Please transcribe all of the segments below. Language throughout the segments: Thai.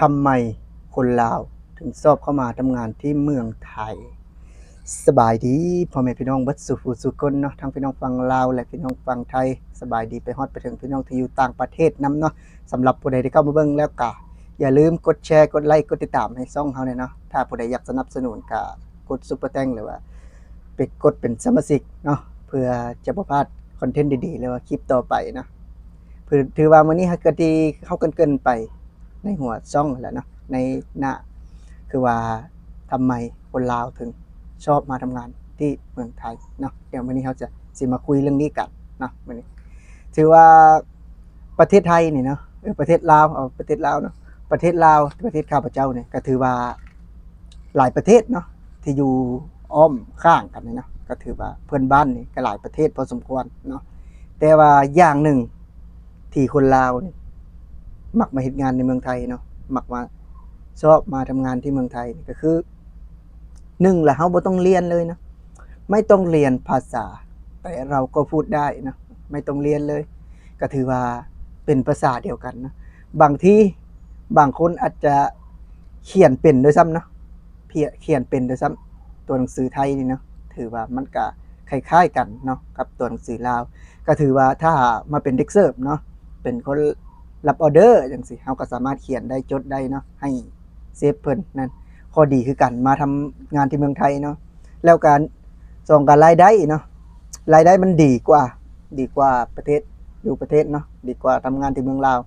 ทำไมคนลาวถึงชอบเข้ามาทำงานที่เมืองไทย สบายดีพ่อแม่พี่น้องเบัดสุ ፉ สุคนเนาะทั้งพี่น้องฟังลาวและพี่น้องฟังไทย สบายดีไปฮอดไปถึงพี่น้องที่อยู่ต่างประเทศนํเนาะสำหรับผู้ใดที่เข้ามาเบิ่งแล้วก็อย่าลืมกดแชร์กดไลค์กดติดตามให้ช่องเฮาเนี่ยเนาะถ้าผู้ใดอยากสนับสนุนก็กดซุปเปอร์แตงหรือว่าไปกดเป็นสมาชิกเนาะเพื่อจะบ่พลาดคอนเทนต์ดีๆหรือว่าคลิปต่อไปนะเพื่อถือว่ามื้อนี้เฮาก็ที่เข้ากันเกินไป ในหัวช่องแหล้วเนาะในหน้าคือว่าทำไมคนลาวถึงชอบมาทำงานที่เมืองไทยเนาะเดี๋ยววันนี้เราจะสิมาคุยเรื่องนี้กันเนาะวันนี้ ถือว่าประเทศไทยนี่เนาะเออประเทศลาวเอาประเทศลาวเนาะประเทศลาวประเทศข้าพเจ้าเนี่ยก็ถือว่าหลายประเทศเนาะที่อยู่อ้อมข้างกันเนี่ยเนาะก็ถือว่าเพื่อนบ้านนี่ก็หลายประเทศพอสมควรเนาะแต่ว่าอย่างหนึ่งที่คนลาวเนี่ย มักมาเฮ็ดงานในเมืองไทยเนาะมักมาชอบมาทำงานที่เมืองไทยก็คือหนึ่งละเฮาบ่ต้องเรียนเลยนะไม่ต้องเรียนภาษา แต่เราก็พูดได้นะไม่ต้องเรียนเลย ก็ถือว่าเป็นภาษาเดียวกันนะบางที่บางคนอาจจะเขียนเป็นด้วยซ้ำเนาะเพียเขียนเป็นด้วยซ้ำตัวหนังสือไทยนี่เนาะถือว่ามันก็คล้ายๆกันเนาะกับตัวหนังสือลาว ก็ถือว่าถ้ามาเป็นเด็กเสิร์ฟเนาะเป็นคน รับออเดอร์จังซี่เฮาก็สามารถเขียนได้จดได้เนาะให้เซฟเพิ่นนั่นข้อดีคือกันมาทำงานที่เมืองไทยเนาะแล้วการส่งการรายได้เนาะรายได้มันดีกว่า ดีกว่าประเทศอยู่ประเทศเนาะดีกว่าทำงานที่เมืองลาว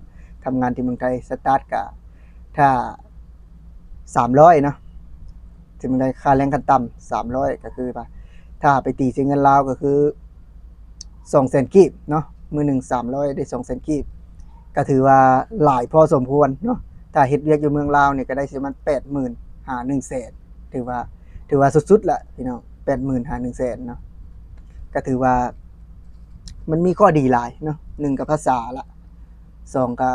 ทำงานที่เมืองไทยสตาร์ทก็ถ้า300เนาะที่เมืองไทยค่าแรงขั้นต่ำ300ก็คือว่าถ้าไปตีเป็นเงินลาวก็คือ200,000กีบเนาะมือหนึ่ง300ได้200,000กีบ ก็ถือว่าหลายพอสมควรเนาะถ้าเฮ็ดเวียกอยู่เมืองลาวเนี่ยก็ได้สิมันแปดหมื่นหาหนึ่งแสนถือว่าถือว่าสุดๆละพี่น้องแปดหมื่นหาหนึ่งแสนเนาะก็ถือว่า มันมีข้อดีหลายเนาะหนึ่งกับภาษาละสองก็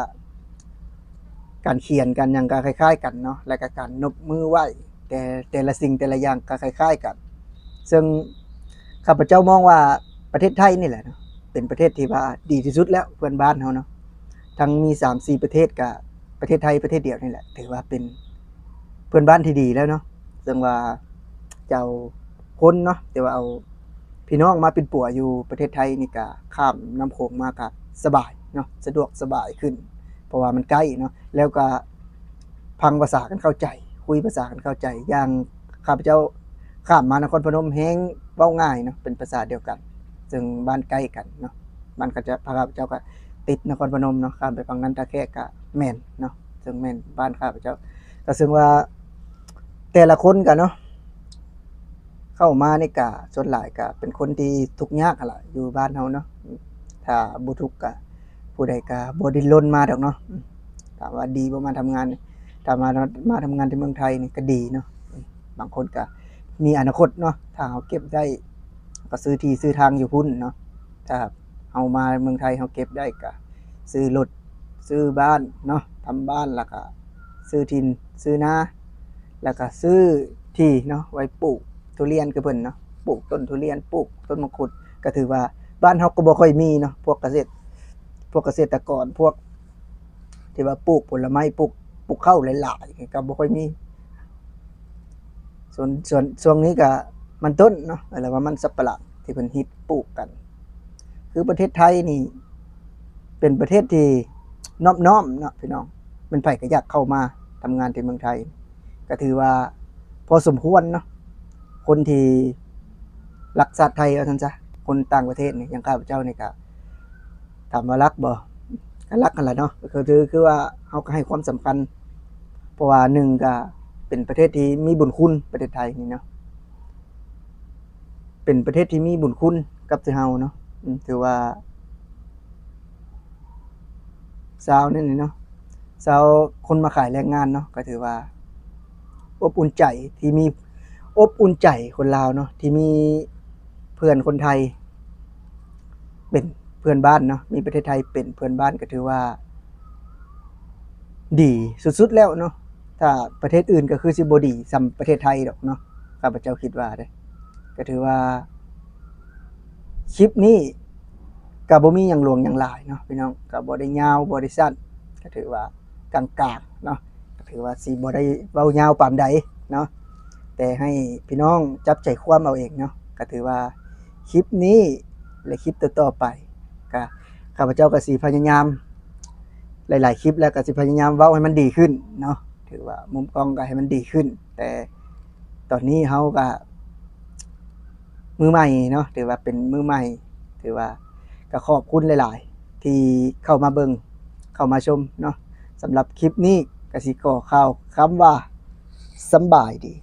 การเขียนกันหยังก็คล้าย ๆ กันเนาะและก็การนบมือไหวแต่แต่ละสิ่งแต่ละอย่างก็คล้าย ๆ กัน ซึ่งข้าพเจ้ามองว่าประเทศไทยนี่แหละเนาะเป็นประเทศที่ว่าดีที่สุดแล้วเพื่อนบ้านเฮาเนาะ ทั้งมีสามสี่ประเทศกับประเทศไทยประเทศเดียวนี่แหละ ถือว่าเป็นเพื่อนบ้านที่ดีแล้วเนาะซึ่งว่าเจ้าคนเนาะแต่ว่าเอาพี่น้องมาเป็นปัวอยู่ประเทศไทยนี่ก็ข้ามน้ำโขงมาก็สบายเนาะสะดวกสบายขึ้น เพราะว่ามันใกล้เนาะแล้วก็พังภาษากันเข้าใจ คุยภาษากันเข้าใจ อย่างข้าพเจ้าข้ามมานครพนมแห้งเว้าง่ายเนาะเป็นภาษาเดียวกัน ซึ่งบ้านใกล้กันเนาะบ้านก็จะพาข้าพเจ้าก็ ติดนครพนมเนาะข้ามไปฝั่งนั้นตาแค่กะแม่นเนาะซึ่งแม่นบ้านข้าพเจ้าก็ซึ่งว่าแต่ละคนกันเนาะเข้ามาในกะส่วนหลายกะเป็นคนที่ทุกข์ยากอะล่ะอยู่บ้านเฮาเนาะถ้าบ่ทุกกะผู้ใดกะบ่ดิ้นรนมาดอกเนาะถามว่าดีบ่มาทำงานถ้ามามาทำงานที่เมืองไทยนี่ก็ดีเนาะบางคนก็มีอนาคตเนาะถ้าเฮาเก็บได้ก็ซื้อที่ซื้อทางอยู่พุ่นเนาะถ้า เอามาเมืองไทยเขาเก็บได้ก็ซื้อรถซื้อบ้านเนาะทำบ้านแล้วก็ซื้อทินซื้อนาแล้วก็ซื้อที่เนาะไว้ปลูกทุเรียนคือเพิ่นเนาะปลูกต้นทุเรียนปลูกต้นมังคุดก็ถือว่าบ้านเฮาก็บ่ค่อยมีเนาะพวกเกษตร พวกเกษตรกรพวก ที่ว่าปลูกผลไม้ปลูกปลูกข้าวหลายๆก็บ่ค่อยมี ส่วนส่วนช่วงนี้ก็มันต้นเนาะอะไรว่ามันสับปะหลังที่เพิ่นฮิตปลูกกัน คือประเทศไทยนี่ เป็นประเทศที่นอบน้อมเนาะพี่น้องมันไผ่ก็อยากเข้ามาทำงานที่เมืองไทย ก็ถือว่าพอสมควรเนาะคนที่รักชาติไทยเอาท่านซะคนต่างประเทศนี่อย่างข้าพเจ้านี่ก็ถามว่ารักบ่ก็รักกันแหละเนาะก็คือคือว่าเฮาก็ให้ความสำคัญ เพราะว่าหนึ่งก็เป็นประเทศที่มีบุญคุณประเทศไทยนี่เนาะเป็นประเทศที่มีบุญคุณกับเฮาเนาะ ถือว่าสาวนี่นี่เนาะสาวคนมาขายแรงงานเนาะก็ถือว่า อบอุ่นใจที่มีอบอุ่นใจคนลาวเนาะที่มีเพื่อนคนไทย เป็นเพื่อนบ้านเนาะมีประเทศไทยเป็นเพื่อนบ้านก็ถือว่า ดีสุดๆแล้วเนาะถ้าประเทศอื่นก็คือสิบดีซ้ำประเทศไทยดอกเนาะข้าพเจ้าคิดว่าเด้อก็ถือว่า คลิปนี้กับบ่มีหยังหลวงหยังหลายเนาะพี่น้องกับบ่ได้ยาวบ่ได้สั้นก็ถือว่ากลางๆเนาะถือว่าสิบ่ได้เว้ายาวปานใดเนาะแต่ให้พี่น้องจับใจความเอาเองเนาะก็ถือว่าคลิปนี้และคลิปต่อๆไปก็ข้าพเจ้าก็สิพยายาม หลาย ๆ คลิปแล้วก็สิพยายามเว้าให้มันดีขึ้นเนาะถือว่ามุมกล้องก็ให้มันดีขึ้น แต่ตอนนี้เฮาก็ มือใหม่เนาะถือว่าเป็นมือใหม่ ถือว่าก็ขอบคุณหลาย ๆ ที่เข้ามาเบิงเข้ามาชมเนาะสำหรับคลิปนี้กสิกอข่าวคำว่าสบายดี